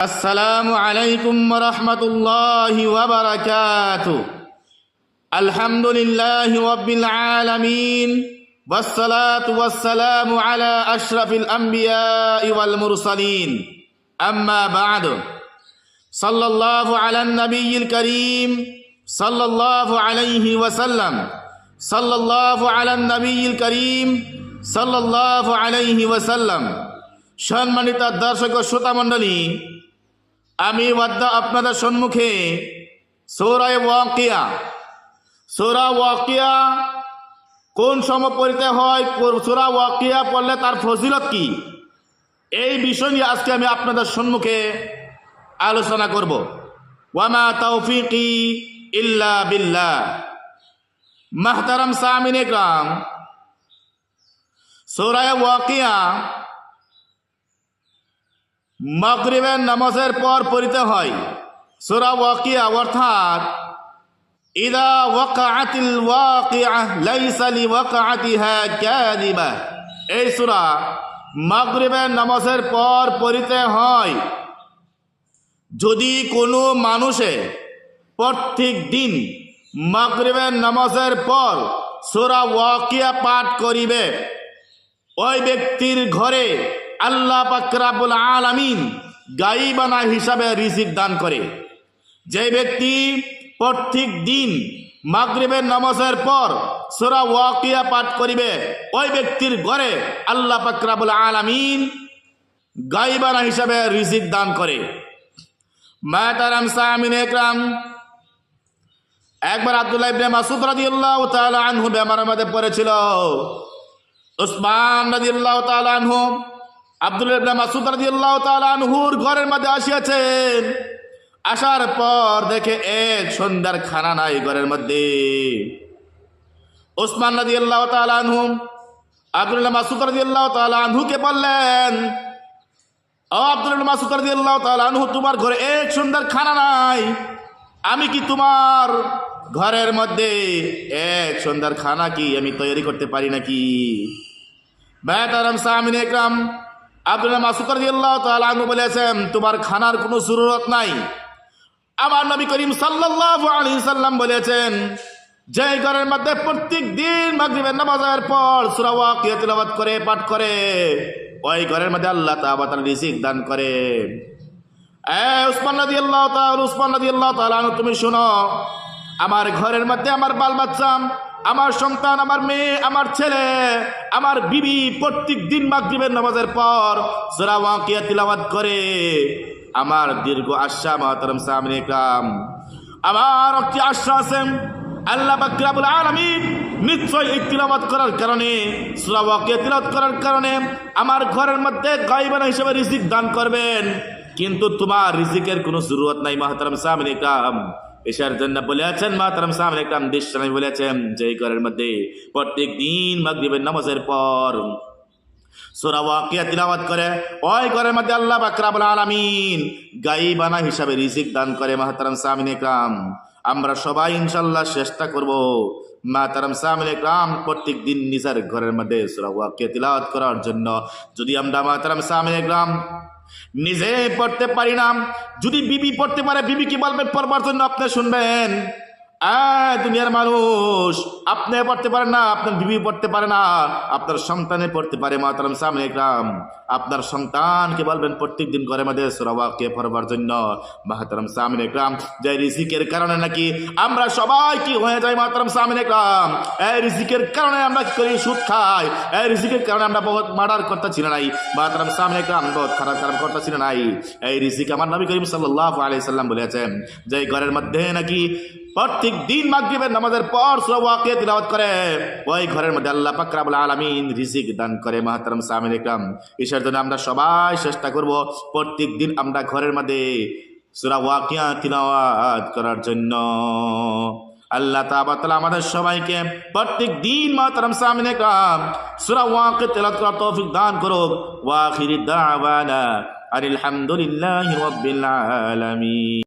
السلام عليكم ورحمة الله وبركاته الحمد لله رب العالمين والصلاة والسلام على أشرف الأنبياء والمرسلين أما بعد صلى الله على النبي الكريم صلى الله عليه وسلم صلى الله على النبي الكريم صلى الله عليه وسلم সম্মানিত দর্শক ও শ্রোতা মণ্ডলী আমি আপনাদের সম্মুখে। সৌরায় ওয়াকিয়া। সৌরা ওয়াকিয়া কোন সময় পড়িতে হয়? সৌরা ওয়াকিয়া পড়লে তার ফজিলত কি? এই বিষয় নিয়ে আজকে আমি আপনাদের সম্মুখে আলোচনা করব। ওয়ামা তৌফিকি ইল্লা বিল্লাহ। মাহতারাম সামিন গ্রাম সৌরায় ওয়াকিয়া মাগরিবের নামাজের পর পড়িতে হয়। সূরা ওয়াকিয়া অর্থাৎ, ইদা ওয়াকাআতিল ওয়াকিআহ লাইসা লিওয়াকাআতিহা কাযিবা। এই সূরা মাগরিবের নামাজের পর পড়িতে হয়। যদি কোনো মানুষে প্রত্যেক দিন মাগরিবের নামাজের পর সূরা ওয়াকিয়া পাঠ করিবে, ওই ব্যক্তির ঘরে আল্লাহ পাকরাবুল আলামিন গাইবানা হিসাবে রিজিক দান করে। যে ব্যক্তি প্রত্যেক দিন মাগরিবের নামাজের পর সোরা ওয়াকিয়া পাঠ করিবে, ওই ব্যক্তির ঘরে আল্লাহ পাকরাবুল আলামিন গাইবানা হিসাবে রিজিক দান করে। মাতারাম সামিন একরাম, একবার আব্দুল্লাহ ইবনে মাসুদ রাদিয়াল্লাহু তাআলা আনহু বেমারের মধ্যে পড়েছিল। উসমান রাদিয়াল্লাহু তাআলা আনহু আব্দুল ইবনে মাসুদ রাদিয়াল্লাহু তাআলা আনহুর ঘরের মধ্যে আসিয়াছেন। আসার পর দেখে এক সন্ধ্যার খানা নাই ঘরের মধ্যে। ওসমান রাদিয়াল্লাহু তাআলা আনহু, আব্দুল মাসুদ রাদিয়াল্লাহু তাআলা আনহুকে বললেন, ও আব্দুল মাসুদ রাদিয়াল্লাহু তাআলা আনহু, তোমার ঘরে এক সন্ধ্যার খানা নাই। আমি কি তোমার ঘরের মধ্যে এক সন্ধ্যার খানা কি আমি তৈরি করতে পারি নাকি? বেতারাম সামিন একরাম আব্দুল্লাহ মাসুদ রাদিয়াল্লাহু তাআলা আনহু বলেছেন, তোমার খানার কোনো জরুরত নাই। আমার নবী করিম সাল্লাল্লাহু আলাইহি সাল্লাম বলেছেন, যে ঘরের মধ্যে প্রত্যেক দিন মাগরিবের নামাজের পর সূরা ওয়াকিয়া তেলাওয়াত করে, পাঠ করে, ওই ঘরের মধ্যে আল্লাহ তাআলা তার রিজিক দান করে। এ উসমান রাদিয়াল্লাহু তাআলা, উসমান রাদিয়াল্লাহু তাআলা আনহু, তুমি শোনো, আমার ঘরের মধ্যে আমার বাল বাচ্চা আমার সন্তান, আমার মেয়ে, আমার ছেলে, আমার বিবি প্রত্যেক দিন মাগরিবের নামাজের পর সূরা ওয়াকিয়া তিলাওয়াত করে। আমার দীর্ঘ আশা, মাহতারাম সামনে কাম আমার একটি আশা আছে, আল্লাহ বাকরাবুল আলামিন নিশ্চয় এই তিলাওয়াত করার কারণে সূরা ওয়াকিয়া করার কারণে আমার ঘরের মধ্যে গায়বানা হিসেবে রিজিক দান করবেন। কিন্তু তোমার রিজিকের কোনো জরুরত নাই, মাহতারাম সামনে কাম এসার জন্য বলেছেন মাতারাম সামনে একরাম দৃষ্টানি বলেছেন যে ঘরের মধ্যে প্রত্যেক দিন মাগরিবের নামাজের পর সূরা ওয়াকিয়া তিলাওয়াত করে, ওই ঘরের মধ্যে আল্লাহ বাকরাবুল আলামিন গাইবানা হিসাবে রিজিক দান করে, মাহতারাম সামিন একরাম। আমরা সবাই ইনশাল্লাহ চেষ্টা করব মাতারাম সামিন একরাম প্রত্যেক দিন নিজের ঘরের মধ্যে সূরা ওয়াকিয়া তিলাওয়াত করার জন্য। যদি আমরা মাতারাম সামিন একরাম নিজে পড়তে পারি না। যদি বিবি পড়তে পারে বিবি কি বলবেন পড়বার জন্য আপনি শুনবেন। দুনিয়ার মানুষ, আপনি পড়তে পারেন না, আপনার বিবি পড়তে পারে না, আপনার সন্তানে পড়তে পারে মাতারাম সামনে গ্রাম আপনার সন্তানকে বলবেন প্রত্যেক দিন ঘরের মধ্যে সোরাবাকে পড়বার জন্য। মাহাতারাম সামনে গ্রাম যে রিজিকের কারণে নাকি আমরা সবাই কি হয়ে যাই মাতারাম সামনে গ্রাম এই রিজিকের কারণে আমরা কি করি, সুদ খাই? এই রিজিকের কারণে আমরা বহুত মার্ডার করতেছি না নাই? মাতারাম সামনে গ্রাম বহুত খারাপ খারাপ করতেছি না নাই? এই রিজিক আমার নবী করিম সাল্লাহ আলাইহি সাল্লাম বলেছেন, যে ঘরের মধ্যে নাকি প্রত্যেক দিন মাগরিবের নামাজের পর সূরা ওয়াকিয়া তিলাওয়াত করে। ওই ঘরের মধ্যে আল্লাহ পাক রব্বুল আলামিন রিজিক দান করে, মাহতারাম সামিন ইকরাম ঈশ্বর জন্য আমরা সবাই চেষ্টা করব প্রত্যেক দিন আমরা ঘরের মধ্যে সূরা ওয়াকিয়া তিলাওয়াত করার জন্য। আল্লাহ তাআলা আমাদের সবাইকে প্রত্যেক দিন মাহতারাম সামিন ইকরাম সূরা ওয়াকিয়া তিলাওয়াত করার তৌফিক দান করুক। ওয়া আখিরি দাওয়ানা আলহামদুলিল্লাহি রাব্বিল আলামিন।